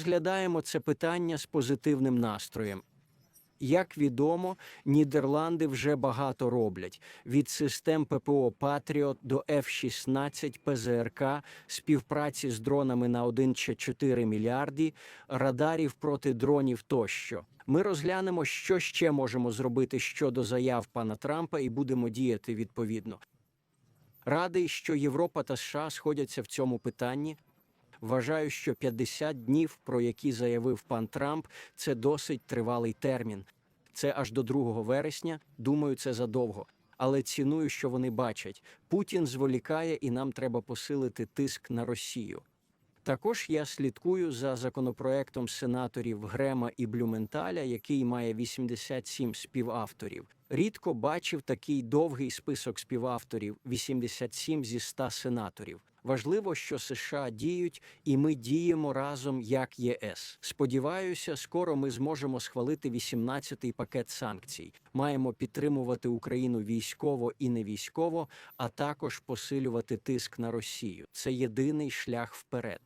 Розглядаємо це питання з позитивним настроєм. Як відомо, Нідерланди вже багато роблять від систем ППО Патріот до F-16 ПЗРК, співпраці з дронами на 1,4 мільярді, радарів проти дронів тощо. Ми розглянемо, що ще можемо зробити щодо заяв пана Трампа, і будемо діяти відповідно. Радий, що Європа та США сходяться в цьому питанні. Вважаю, що 50 днів, про які заявив пан Трамп, це досить тривалий термін. Це аж до 2 вересня. Думаю, це задовго. Але ціную, що вони бачать. Путін зволікає, і нам треба посилити тиск на Росію. Також я слідкую за законопроектом сенаторів Грема і Блюменталя, який має 87 співавторів. Рідко бачив такий довгий список співавторів 87 зі 100 сенаторів. Важливо, що США діють, і ми діємо разом як ЄС. Сподіваюся, скоро ми зможемо схвалити 18-й пакет санкцій. Маємо підтримувати Україну військово і не військово, а також посилювати тиск на Росію. Це єдиний шлях вперед.